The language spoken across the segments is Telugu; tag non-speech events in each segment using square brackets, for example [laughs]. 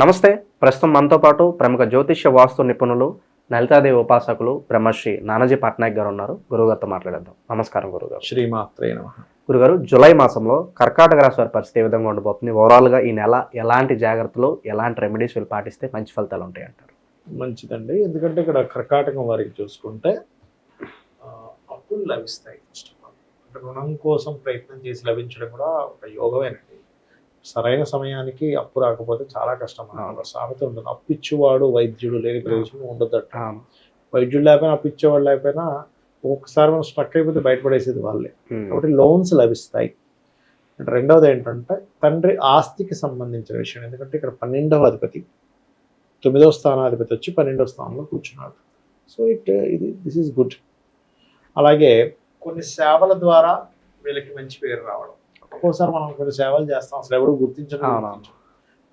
నమస్తే. ప్రస్తుతం మనతో పాటు ప్రముఖ జ్యోతిష్య వాస్తు నిపుణులు లలితాదేవి ఉపాసకులు బ్రహ్మశ్రీ నానాజీ పట్నాయక్ గారు ఉన్నారు. గురుగారితో మాట్లాడేద్దాం. నమస్కారం గురుగారు శ్రీమాత్రే నమ. గురుగారు జూలై మాసంలో కర్కాటక రాశి వారి పరిస్థితి ఏ విధంగా ఉండబోతుంది? ఓవరాల్గా ఈ నెల ఎలాంటి జాగ్రత్తలు ఎలాంటి రెమెడీస్ వీళ్ళు పాటిస్తే మంచి ఫలితాలు ఉంటాయి అంటారు మంచిదండి. ఎందుకంటే ఇక్కడ కర్కాటకం వారికి చూసుకుంటే అప్పులు లభిస్తాయి. అంటే రుణం కోసం ప్రయత్నం చేసి లభించడం కూడా ఒక యోగమేనండి. సరైన సమయానికి అప్పు రాకపోతే చాలా కష్టం అన్నమాట. సామెత ఉంటుంది అప్పు ఇచ్చేవాడు వైద్యుడు లేని ప్రదేశం ఉండదట. వైద్యుడు లేకపోయినా అప్పు ఇచ్చేవాడు లేకపోయినా ఒక్కసారి మనం స్ట్రక్ అయిపోతే బయటపడేసేది వాళ్ళే. కాబట్టి లోన్స్ లభిస్తాయి. రెండవది ఏంటంటే తండ్రి ఆస్తికి సంబంధించిన విషయం. ఎందుకంటే ఇక్కడ పన్నెండవ అధిపతి తొమ్మిదవ స్థానాధిపతి వచ్చి పన్నెండవ స్థానంలో కూర్చున్నాడు. సో ఇట్ ఇది దిస్ ఈజ్ గుడ్. అలాగే కొన్ని సేవల ద్వారా వీళ్ళకి మంచి పేరు రావడం. ఒక్కోసారి మనం కొన్ని సేవలు చేస్తాం. అసలు ఎవరు గుర్తించడం.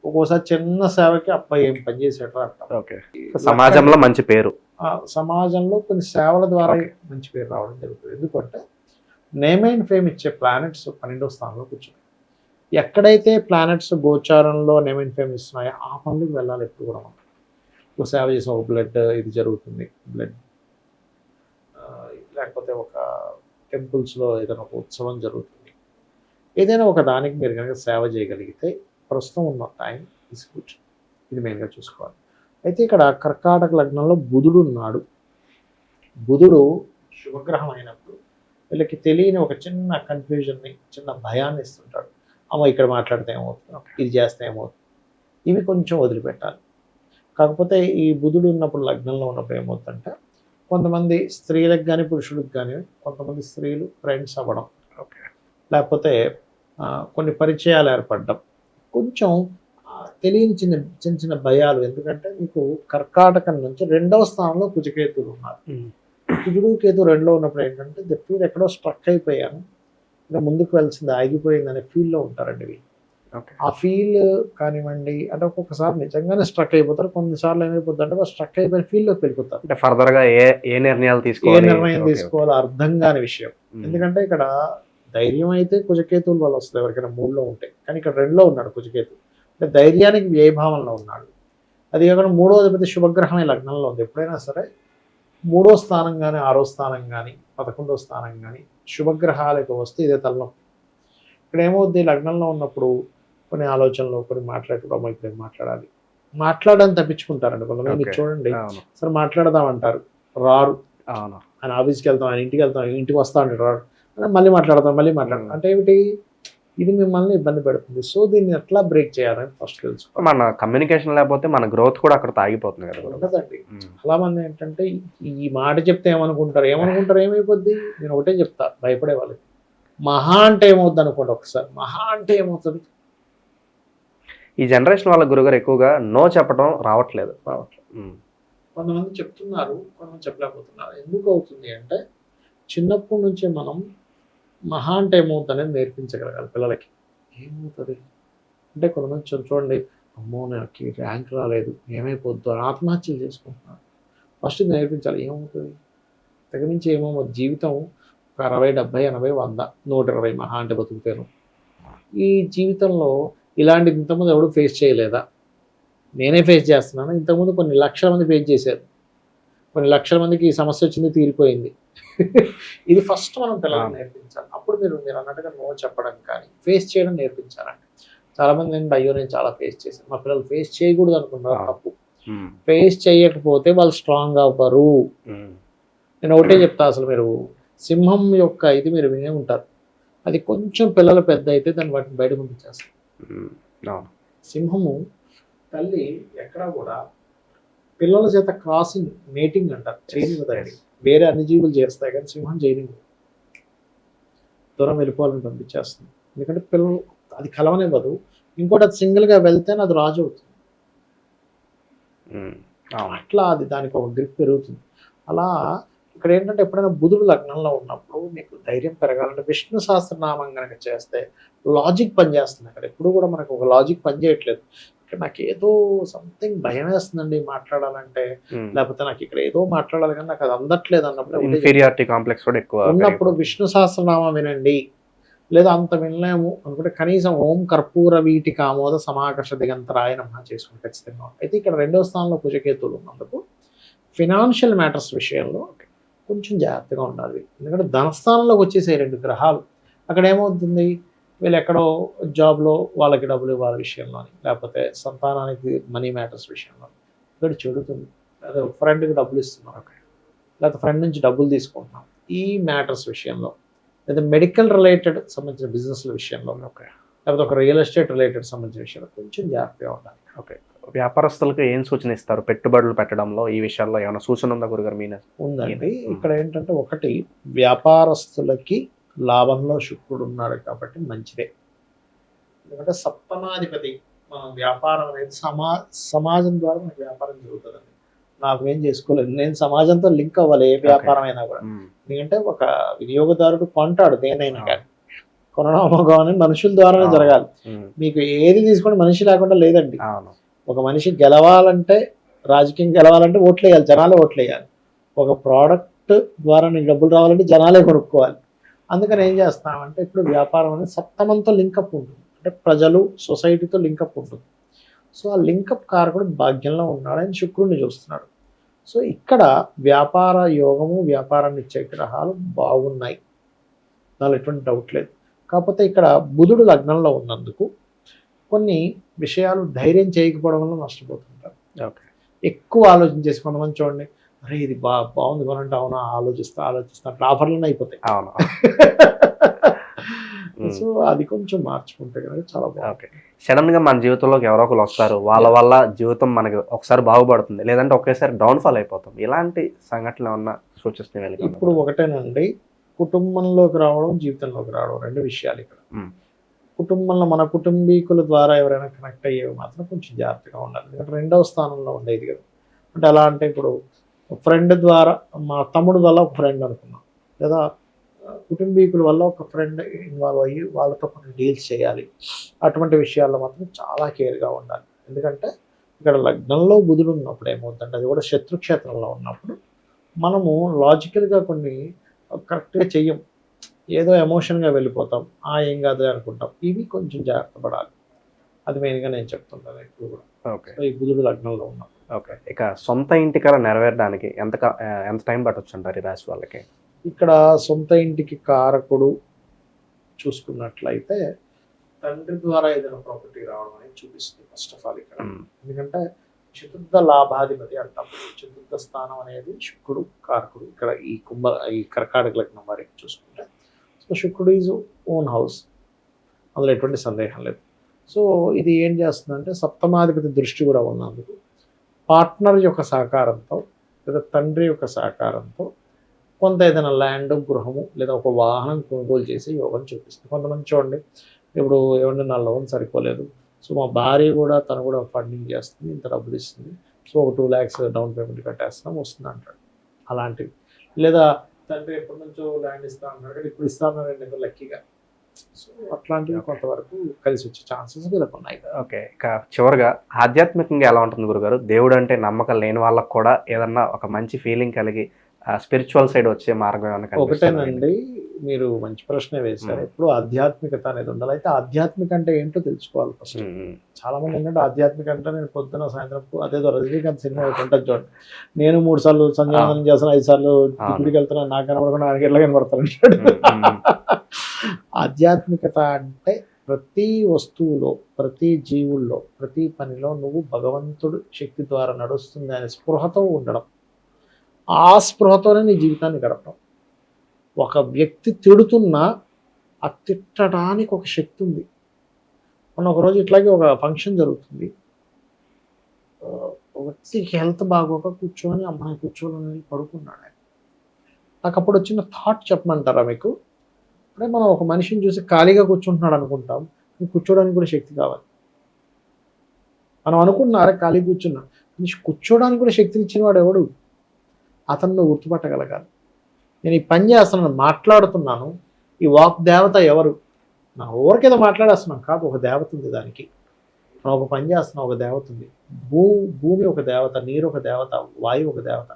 ఒక్కోసారి చిన్న సేవకి అబ్బాయి ఏం పని చేసేట అంటాం. ఓకే. సమాజంలో మంచి పేరు. సమాజంలో కొన్ని సేవల ద్వారా. మంచి పేరు రావడం జరుగుతుంది. ఎందుకంటే నేమ్ అండ్ ఫేమ్ ఇచ్చే ప్లానెట్స్ పన్నెండో స్థానంలో కూర్చున్నాయి. ఎక్కడైతే ప్లానెట్స్ గోచారంలో నేమ్ అండ్ ఫేమ్ ఇస్తున్నాయో ఆ పనులకు వెళ్ళాలి ఎప్పుడు కూడా మనం. ఒక సేవ చేసిన ఒక బ్లడ్ ఇది జరుగుతుంది. బ్లడ్ లేకపోతే ఒక టెంపుల్స్లో ఏదైనా ఒక ఉత్సవం జరుగుతుంది. ఏదైనా ఒక దానికి మీరు కనుక సేవ చేయగలిగితే ప్రస్తుతం ఉన్న టైం ఇస్ గుడ్ ఇది మెయిన్గా చూసుకోవాలి. అయితే ఇక్కడ కర్కాటక లగ్నంలో బుధుడు ఉన్నాడు. బుధుడు శుభగ్రహం అయినప్పుడు వీళ్ళకి తెలియని ఒక చిన్న కన్ఫ్యూజన్ని చిన్న భయాన్ని ఇస్తుంటాడు. అమ్మ ఇక్కడ మాట్లాడితే ఏమవుతుంది? ఇది చేస్తే ఏమవుతుంది? ఇవి కొంచెం వదిలిపెట్టాలి. కాకపోతే ఈ బుధుడు ఉన్నప్పుడు లగ్నంలో ఉన్నప్పుడు ఏమవుతుందంటే కొంతమంది స్త్రీలకు కానీ పురుషులకు కానీ కొంతమంది స్త్రీలు ఫ్రెండ్స్ అవ్వడం. ఓకే లేకపోతే కొన్ని పరిచయాలు ఏర్పడడం. కొంచెం తెలియని చిన్న చిన్న చిన్న భయాలు. ఎందుకంటే మీకు కర్కాటకం నుంచి రెండవ స్థానంలో కుజకేతులు ఉన్నారు. కుజుడు కేతు రెండులో ఉన్నప్పుడు ఏంటంటే ఫీల్ ఎక్కడో స్ట్రక్ అయిపోయాను. ఇంకా ముందుకు వెళ్ళాల్సింది ఆగిపోయింది అనే ఫీల్లో ఉంటారండి ఓకే. ఆ ఫీల్ కానివ్వండి అంటే ఒక్కొక్కసారి నిజంగానే స్ట్రక్ అయిపోతారు. కొన్నిసార్లు ఏమైపోతుంది అంటే స్ట్రక్ అయిపోయిన ఫీల్లోకి వెళ్ళిపోతారు. అంటే ఫర్దర్గా ఏ ఏ నిర్ణయాలు ఏ తీసుకోవాలి? నిర్ణయం ఓకే, తీసుకోవాలో అర్థం కాని విషయం. ఎందుకంటే ఇక్కడ ధైర్యం అయితే కుజకేతువుల వల్ల వస్తుంది ఎవరికైనా మూడులో ఉంటాయి కానీ ఇక్కడ రెండులో ఉన్నాడు కుజకేతు అంటే ధైర్యానికి వ్యయభావంలో ఉన్నాడు. అది కాకుండా మూడో అధిపతి శుభగ్రహమే లగ్నంలో ఉంది. ఎప్పుడైనా సరే మూడో స్థానం కానీ ఆరో స్థానం కానీ పదకొండో స్థానం కానీ శుభగ్రహాలకు వస్తే ఇదే తలనొప్పి. ఇక్కడ ఏమవుద్ది? లగ్నంలో ఉన్నప్పుడు కొన్ని ఆలోచనలు కొన్ని మాట్లాడేటప్పుడు అమ్మ ఇప్పుడు మాట్లాడాలి? మాట్లాడని తప్పించుకుంటారండి కొంతమంది. చూడండి. సరే మాట్లాడదాం అంటారు రారు. అవును. ఆయన ఆఫీస్కి వెళ్తాం ఆయన ఇంటికి వెళ్తాం ఇంటికి వస్తా అంటాడు రాడు అని మళ్ళీ మాట్లాడతాం మళ్ళీ మాట్లాడతాం. అంటే ఏమిటి? ఇది మిమ్మల్ని ఇబ్బంది పెడుతుంది. సో దీన్ని ఎట్లా బ్రేక్ చేయాలని ఫస్ట్ తెలుసుకోవాలి. మన కమ్యూనికేషన్ లేకపోతే మన గ్రోత్ కూడా అక్కడ ఆగిపోతుంది కదా. ఉండదండి. చాలా మంది ఏంటంటే ఈ మాట చెప్తే ఏమనుకుంటారు? ఏమనుకుంటారు? ఏమైపోద్ది? నేను ఒకటే చెప్తా భయపడే వాళ్ళకి. మహా అంటే ఏమవుద్ది అనుకోండి ఒకసారి. మహా అంటే ఏమవుతుంది? ఈ జనరేషన్ వాళ్ళ గురుగారు ఎక్కువగా నో చెప్పడం రావట్లేదు. రావట్లేదు. కొంతమంది చెప్తున్నారు కొంతమంది చెప్పలేకపోతున్నారు. ఎందుకు అవుతుంది అంటే చిన్నప్పటి నుంచే మనం మహా అంటే ఏమవుతుంది అనేది నేర్పించగలగాలి పిల్లలకి. ఏమవుతుంది? అంటే కొంతమంది చూడండి అమ్మో నాకు ర్యాంక్ రాలేదు ఏమైపోద్దు అని ఆత్మహత్యలు చేసుకుంటున్నారు. ఫస్ట్ నేర్పించాలి ఏమవుతుంది? దగ్గర నుంచి ఏమవుతుంది జీవితం ఒక అరవై డెబ్బై ఎనభై వంద నూట ఇరవై మహా అంటే బతుకుతాను ఈ జీవితంలో ఇలాంటి ఇంతకుముందు ఎవడు ఫేస్ చేయలేదా? నేనే ఫేస్ చేస్తున్నాను ఇంతకుముందు కొన్ని లక్షల మంది ఫేస్ చేశారు. కొన్ని లక్షల మందికి ఈ సమస్య వచ్చింది తీరిపోయింది. ఇది ఫస్ట్ మనం పిల్లలకు నేర్పించాలి. అప్పుడు మీరు మీరు అన్నట్టుగా నో చెప్పడం కానీ ఫేస్ చేయడం నేర్పించాలండి చాలా మంది ఏంటంటే అయ్యో నేను చాలా ఫేస్ చేశాను. మా పిల్లలు ఫేస్ చేయకూడదు అనుకున్నారు. తప్పు. ఫేస్ చేయకపోతే వాళ్ళు స్ట్రాంగ్ అవ్వరు. నేను ఒకటే చెప్తా అసలు మీరు సింహం యొక్క ఇది మీరు వినే ఉంటారు. అది కొంచెం పిల్లలు పెద్ద అయితే దాన్ని వాటిని బయట పంపించేస్తారు. సింహము తల్లి ఎక్కడా కూడా పిల్లల చేత క్రాసింగ్ మేటింగ్ అంటారు. చేయనివ్వదండి వేరే అన్ని జీవులు చేస్తాయి కానీ సింహం చేయనివ్వదు దూరం వెళ్ళిపోవాలని పంపించేస్తుంది. ఎందుకంటే పిల్లలు అది కలవనివ్వదు. ఇంకోటి అది సింగిల్గా వెళ్తేనే అది రాజు అవుతుంది. అవును. అట్లా అది దానికి ఒక గ్రిప్ పెరుగుతుంది. అలా ఇక్కడ ఏంటంటే ఎప్పుడైనా బుధుడు లగ్నంలో ఉన్నప్పుడు మీకు ధైర్యం పెరగాలంటే విష్ణు సహస్రనామం కనుక చేస్తే లాజిక్ పనిచేస్తుంది అక్కడ. ఎప్పుడు కూడా మనకు ఒక లాజిక్ పనిచేయట్లేదు. ఇక్కడ నాకు ఏదో సంథింగ్ భయం వేస్తుందండి మాట్లాడాలంటే. లేకపోతే నాకు ఇక్కడ ఏదో మాట్లాడాలి కానీ నాకు అది అందట్లేదు అన్నప్పుడు ఇన్ఫీరియారిటీ కాంప్లెక్స్ కూడా ఎక్కువ ఉన్నప్పుడు. విష్ణు సహస్రనామం వినండి లేదా అంత వినలేము అనుకుంటే కనీసం ఓం కర్పూర వీటి కామోద సమాకర్ష దిగంతరాయ నమ చేసుకుని ఖచ్చితంగా. అయితే ఇక్కడ రెండవ స్థానంలో కుజకేతువులు ఉన్నందుకు ఫినాన్షియల్ మ్యాటర్స్ విషయంలో కొంచెం జాగ్రత్తగా ఉండాలి ఎందుకంటే ధనస్థానంలోకి వచ్చేసే రెండు గ్రహాలు అక్కడ ఏమవుతుంది వీళ్ళు ఎక్కడో జాబ్లో వాళ్ళకి డబ్బులు ఇవ్వాలి విషయంలోని లేకపోతే సంతానానికి మనీ మ్యాటర్స్ విషయంలో. ఇక్కడ చెడుతుంది. లేదా ఫ్రెండ్కి డబ్బులు ఇస్తున్నాం. లేకపోతే ఫ్రెండ్ నుంచి డబ్బులు తీసుకుంటున్నాం. ఈ మ్యాటర్స్ విషయంలో లేదా మెడికల్ రిలేటెడ్ సంబంధించిన బిజినెస్ల విషయంలో ఓకే. లేకపోతే ఒక రియల్ ఎస్టేట్ రిలేటెడ్ సంబంధించిన విషయంలో కొంచెం జాగ్రత్తగా ఉండాలి. ఓకే. వ్యాపారస్తులకు ఏం సూచన ఇస్తారు? పెట్టుబడులు పెట్టడంలో ఈ విషయాల్లో ఏమైనా సూచన ఉందా గురుగారు మీ ఉందండి. ఇక్కడ ఏంటంటే ఒకటి వ్యాపారస్తులకి లాభంలో శుక్రుడు ఉన్నాడు కాబట్టి మంచిదే. ఎందుకంటే సప్తమాధిపతి మనం వ్యాపారం అనేది సమా సమాజం ద్వారా మనకి వ్యాపారం జరుగుతుందండి. నాకు ఏం చేసుకోలేదు. నేను సమాజంతో లింక్ అవ్వాలి ఏ వ్యాపారం అయినా కూడా. ఎందుకంటే ఒక వినియోగదారుడు కొంటాడు దేనైనా కానీ. కొనడం అమ్మకం అనేది మనుషుల ద్వారానే. జరగాలి. మీకు ఏది తీసుకొని మనిషి లేకుండా లేదండి. ఒక మనిషి గెలవాలంటే రాజకీయం గెలవాలంటే ఓట్లు వేయాలి జనాలే ఓట్లు వేయాలి ఒక ప్రోడక్ట్ ద్వారా నీకు డబ్బులు రావాలంటే జనాలే కొనుక్కోవాలి. అందుకని ఏం చేస్తామంటే ఇప్పుడు వ్యాపారం అనేది సప్తమంతో లింకప్ ఉంటుంది. అంటే ప్రజలు సొసైటీతో లింకప్ ఉంటుంది. సో ఆ లింకప్ కారకుడు భాగ్యంలో ఉన్నాడని శుక్రుడిని చూస్తున్నాడు. సో ఇక్కడ వ్యాపార యోగము వ్యాపారాన్ని ఇచ్చే గ్రహాలు బాగున్నాయి. దానిలో ఎటువంటి డౌట్ లేదు. కాకపోతే ఇక్కడ బుధుడు లగ్నంలో ఉన్నందుకు కొన్ని విషయాలు ధైర్యం చేయకపోవడం వల్ల నష్టపోతుంటారు. ఓకే. ఎక్కువ ఆలోచించేసి కొంతమంది చూడండి అరే ఇది బా బాగుంది కొనంటే అవునా? ఆలోచిస్తా ఆలోచిస్తా. అట్లా ఆఫర్లు అయిపోతాయి. అవును. [laughs] సో అది కొంచెం మార్చుకుంటే కనుక చాలా బాగుంది ఓకే. సడన్గా మన జీవితంలోకి ఎవరో ఒకరు వస్తారు. వాళ్ళ వల్ల జీవితం మనకి ఒకసారి బాగుపడుతుంది. లేదంటే ఒకేసారి డౌన్ ఫాల్ అయిపోతాం. ఇలాంటి సంఘటనలు ఏమన్నా సూచిస్తున్నాయి ఇప్పుడు ఒకటేనండి. కుటుంబంలోకి రావడం జీవితంలోకి రావడం రెండు విషయాలు ఇక్కడ. కుటుంబంలో మన కుటుంబీకుల ద్వారా ఎవరైనా కనెక్ట్ అయ్యేవి మాత్రం కొంచెం జాగ్రత్తగా ఉండాలి. ఎందుకంటే రెండవ స్థానంలో ఉండేది కదా. అంటే ఎలా అంటే ఇప్పుడు ఫ్రెండ్ ద్వారా మా తమ్ముడు వల్ల ఒక ఫ్రెండ్ అనుకున్నాం. లేదా కుటుంబీకుల వల్ల ఒక ఫ్రెండ్ ఇన్వాల్వ్ అయ్యి వాళ్ళతో కొన్ని డీల్స్ చేయాలి. అటువంటి విషయాల్లో మాత్రం చాలా కేర్గా ఉండాలి. ఎందుకంటే ఇక్కడ లగ్నంలో బుధుడు ఉన్నప్పుడు ఏమవుతుందంటే అది కూడా శత్రుక్షేత్రంలో ఉన్నప్పుడు మనము లాజికల్గా కొన్ని కరెక్ట్గా చెయ్యం. ఏదో ఎమోషన్గా వెళ్ళిపోతాం. ఆ ఏం కాదు అనుకుంటాం. ఇవి కొంచెం జాగ్రత్త పడాలి. అది మెయిన్గా నేను చెప్తుంటాను ఇప్పుడు కూడా. ఈ బుధుడు లగ్నంలో ఉన్నప్పుడు. ఓకే. ఇక సొంత ఇంటి కల నెరవేరడానికి ఎంత ఎంత టైం పట్టొచ్చు అంటారు ఈ రాశి వాళ్ళకి? ఇక్కడ సొంత ఇంటికి కారకుడు చూసుకున్నట్లయితే తండ్రి ద్వారా ఏదైనా ప్రాపర్టీ రావడం అనేది చూపిస్తుంది ఫస్ట్ ఆఫ్ ఆల్ ఇక్కడ. ఎందుకంటే చతుర్థ లాభాధిపతి అంటాం. చతుర్థ స్థానం అనేది శుక్రుడు కారకుడు. ఇక్కడ ఈ కుంభ ఈ కర్కాటక లగ్నం వారికి చూసుకుంటే. సో శుక్రుడు ఈజ్ ఓన్ హౌస్ అందులో ఎటువంటి సందేహం లేదు. సో ఇది ఏం చేస్తుందంటే సప్తమాధిపతి దృష్టి కూడా ఉన్నందుకు పార్ట్నర్ యొక్క సహకారంతో లేదా తండ్రి యొక్క సహకారంతో కొంత ఏదైనా ల్యాండ్ గృహము లేదా ఒక వాహనం కొనుగోలు చేసి యోగం చూపిస్తుంది. కొంతమంది చూడండి ఇప్పుడు ఏమంటే నా లోన్ సరిపోలేదు. సో మా భార్య కూడా తను కూడా ఫండింగ్ చేస్తుంది ఇంత డబ్బులు ఇస్తుంది సో ఒక టూ ల్యాక్స్ డౌన్ పేమెంట్ కట్టేస్తున్నాం వస్తుంది అంటాడు. అలాంటివి. లేదా తండ్రి ఎప్పటి నుంచో ల్యాండ్ ఇస్తా అన్నాడు ఇప్పుడు ఇస్తాను ఎందుకు లక్కీగా? అట్లాంటివి కొంతవరకు కలిసి వచ్చే ఛాన్సెస్ వీళ్ళకు ఉన్నాయి ఓకే ఇక చివరిగా ఆధ్యాత్మికంగా ఎలా ఉంటుంది గురుగారు? దేవుడు అంటే నమ్మకం లేని వాళ్ళకి కూడా ఏదన్నా ఒక మంచి ఫీలింగ్ కలిగి స్పిరిచువల్ సైడ్ వచ్చే మార్గం ఏమైనా? ఒకటేనండి మీరు మంచి ప్రశ్న వేశారు. ఎప్పుడు ఆధ్యాత్మికత అనేది ఉండాలి. అయితే ఆధ్యాత్మిక అంటే ఏంటో తెలుసుకోవాలి ఫస్ట్ చాలా మంది ఏంటంటే ఆధ్యాత్మిక అంటే నేను పొద్దున సాయంత్రం అదేదో రజనీకాంత్ సినిమా ఒకటి ఉంటుంది చూడండి. నేను మూడు సార్లు సంధ్యావందనం చేస్తాను ఐదు సార్లు. గుడికి వెళ్తున్నాను నాకు కనబడకుండా ఆయనకి ఎట్లా కనబడతాను ఆధ్యాత్మికత అంటే ప్రతి వస్తువులో ప్రతి జీవుల్లో ప్రతి పనిలో నువ్వు భగవంతుడు శక్తి ద్వారా నడుస్తుంది అనే స్పృహతో ఉండడం. ఆ స్పృహతోనే నీ జీవితాన్ని గడపడం. ఒక వ్యక్తి తిడుతున్నా ఆ తిట్టడానికి ఒక శక్తి ఉంది. మొన్న ఒక రోజు ఇట్లాగే ఒక ఫంక్షన్ జరుగుతుంది. వ్యక్తికి హెల్త్ బాగోక కూర్చొని అమ్మాయి కూర్చోని పడుకున్నాడు ఆయన. నాకు అప్పుడు వచ్చిన థాట్ చెప్పమంటారా మీకు? అంటే మనం ఒక మనిషిని చూసి ఖాళీగా కూర్చుంటున్నాడు అనుకుంటాం. నీకు కూర్చోడానికి కూడా శక్తి కావాలి. మనం అనుకున్నారా ఖాళీ కూర్చున్నా? మనిషి కూర్చోడానికి కూడా శక్తిని ఇచ్చినవాడు ఎవడు? అతన్ని గుర్తుపట్టగలగాలి. నేను ఈ పని చేస్తున్నాను మాట్లాడుతున్నాను ఈ వాక్ దేవత ఎవరు? నా ఊరికేదో మాట్లాడేస్తున్నాం కాదు ఒక దేవత ఉంది దానికి. మనం ఒక పని చేస్తున్నాం ఒక దేవత ఉంది. భూ భూమి ఒక దేవత నీరు ఒక దేవత వాయువు ఒక దేవత.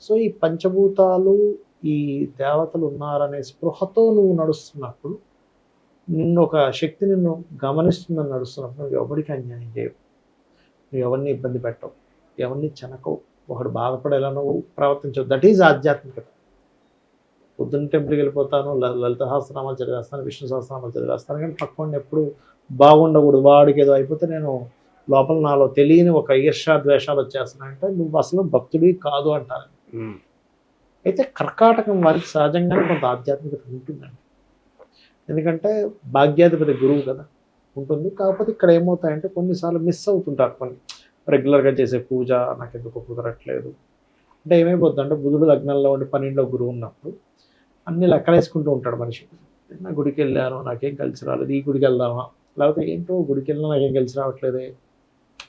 సో ఈ పంచభూతాలు ఈ దేవతలు ఉన్నారనే స్పృహతో నువ్వు నడుస్తున్నప్పుడు నిన్ను ఒక శక్తి నిన్ను గమనిస్తుందని నడుస్తున్నప్పుడు నువ్వు ఎవరికి అన్యాయం చేయవు. నువ్వు ఎవరిని ఇబ్బంది పెట్టవు. ఎవరిని చెనకవు. ఒకడు బాధపడేలా నువ్వు ప్రవర్తించవు దట్ ఈజ్ ఆధ్యాత్మికత. పొద్దున్న టెంపుల్కి వెళ్ళిపోతాను లలిత సహస్రనామాలు చదివేస్తాను విష్ణు సహస్రనామాలు చదివేస్తాను కానీ పక్కన ఎప్పుడు బాగుండకూడదు. వాడికి ఏదో అయిపోతే నేను లోపల నాలో తెలియని ఒక ఈర్షా ద్వేషాలు వచ్చేస్తున్నాయంటే నువ్వు అసలు భక్తుడివి కాదు అంటారు. అయితే కర్కాటకం వారికి సహజంగానే కొంత ఆధ్యాత్మికత ఉంటుందండి. ఎందుకంటే భాగ్యాధిపతి గురువు కదా ఉంటుంది. కాకపోతే ఇక్కడ ఏమవుతాయంటే కొన్నిసార్లు మిస్ అవుతుంటారు కొన్ని. రెగ్యులర్గా చేసే పూజ నాకు ఎందుకు కుదరట్లేదు. అంటే ఏమైపోతుంది అంటే బుధుడు లగ్నంలో ఉండి పన్నెండులో గురువు ఉన్నప్పుడు అన్ని లెక్కలేసుకుంటూ ఉంటాడు మనిషి. నా గుడికి వెళ్ళాను నాకేం కలిసి రాలేదు ఈ గుడికి వెళ్దామా? లేకపోతే ఏంటో గుడికి వెళ్ళినా నాకేం కలిసి రావట్లేదే.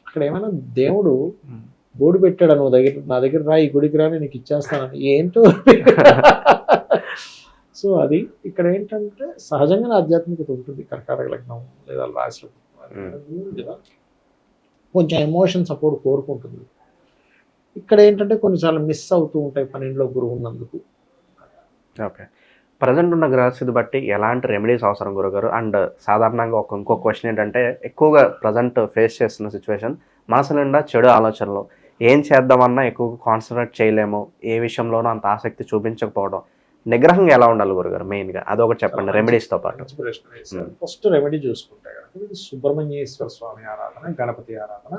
అక్కడ ఏమైనా దేవుడు. బోర్డు పెట్టాడు నువ్వు దగ్గర నా దగ్గర రా ఈ గుడికి రా నీకు ఇచ్చేస్తానని. ఏంటో? సో అది ఇక్కడ ఏంటంటే సహజంగానే ఆధ్యాత్మికత ఉంటుంది. కర్కాటక లగ్నం లేదా రాశి కదా కొంచెం ఎమోషన్ సపోర్ట్ కోరుకుంటుంది. ఇక్కడ ఏంటంటే కొన్నిసార్లు మిస్ అవుతూ ఉంటాయి పన్నెండులో గురువు ఉన్నందుకు. ఓకే. ప్రజెంట్ ఉన్న గ్రహస్థితి బట్టి ఎలాంటి రెమెడీస్ అవసరం గురుగారు? అండ్ సాధారణంగా ఒక ఇంకో క్వశ్చన్ ఏంటంటే ఎక్కువగా ప్రజెంట్ ఫేస్ చేస్తున్న సిచ్యువేషన్ మనసు నిండా చెడు ఆలోచనలు. ఏం చేద్దామన్నా ఎక్కువగా కాన్సన్ట్రేట్ చేయలేము. ఏ విషయంలోనూ అంత ఆసక్తి చూపించకపోవడం. నిగ్రహంగా ఎలా ఉండాలి గురుగారు? మెయిన్గా అదొకటి చెప్పండి రెమెడీస్తో పాటు. ఫస్ట్ రెమెడీ చూసుకుంటే కనుక సుబ్రహ్మణ్యేశ్వర స్వామి ఆరాధన గణపతి ఆరాధన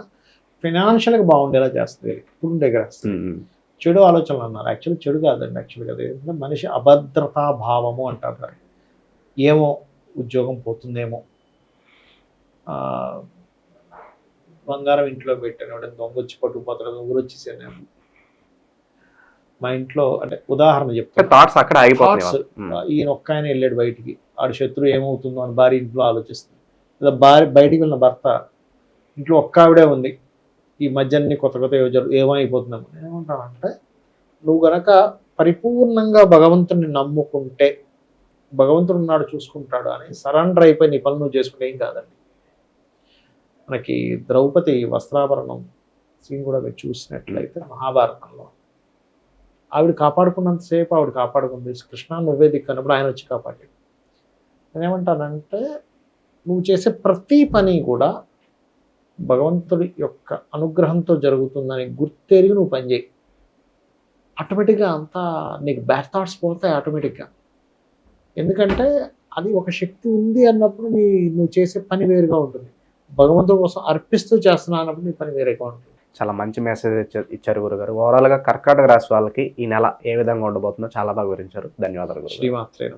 ఫినాన్షియల్గా బాగుండేలా చేస్తుంది. ఇప్పుడు ఉమ్. చెడు ఆలోచనలు అన్నారు. యాక్చువల్లీ చెడు కాదండి యాక్చువల్గా ఏంటంటే మనిషి అభద్రతా భావము అంటారు దాన్ని. ఏమో ఉద్యోగం పోతుందేమో. బంగారం ఇంట్లో పెట్టాను దొంగ వచ్చి పట్టుకుపోతాడు దొంగ వచ్చేసాను మా ఇంట్లో అంటే ఉదాహరణ చెప్తాను. థాట్స్ అక్కడ. ఉమ్, ఈయన ఒక్క ఆయన వెళ్ళాడు బయటికి. ఆడు శత్రువు ఏమవుతుందో అని భార్య ఇంట్లో ఆలోచిస్తుంది. లేదా భార్య బయటికి వెళ్ళిన భర్త ఇంట్లో ఒక్క ఆవిడే ఉంది. ఈ మధ్య అన్ని కొత్త కొత్త యోజనలు ఏమైపోతున్నాము ఏమంటానంటే నువ్వు గనక పరిపూర్ణంగా భగవంతుని నమ్ముకుంటే భగవంతుడు ఉన్నాడు చూసుకుంటాడు అని సరెండర్ అయిపోయి నీ పనులు చేసుకుంటే ఏం కాదండి. మనకి ద్రౌపది వస్త్రాభరణం సీన్ కూడా మీరు చూసినట్లయితే మహాభారతంలో ఆవిడ కాపాడుకున్నంతసేపు ఆవిడ కాపాడుకుంది. కృష్ణ నువ్వే దిక్కు అన్నప్పుడు ఆయన వచ్చి కాపాడాడు. నేనేమంటానంటే నువ్వు చేసే ప్రతి పని కూడా భగవంతుడి యొక్క అనుగ్రహంతో జరుగుతుందని గుర్తెరిగి నువ్వు పనిచేయి ఆటోమేటిక్గా అంతా నీకు బ్యాడ్ థాట్స్ పోతాయి ఆటోమేటిక్గా. ఎందుకంటే అది ఒక శక్తి ఉంది అన్నప్పుడు నీ నువ్వు చేసే పని వేరుగా ఉంటుంది. భగవంతుడి కోసం అర్పిస్తూ చేస్తున్నా అన్నప్పుడు నీ పని వేరేగా ఉంటుంది. చాలా మంచి మెసేజ్ ఇచ్చారు ఇచ్చారు గురుగారు. ఓవరాల్గా కర్కాటక రాశి వాళ్ళకి ఈ నెల ఏ విధంగా ఉండబోతుందో చాలా బాగా వివరించారు. ధన్యవాదాలు శ్రీమాత్రే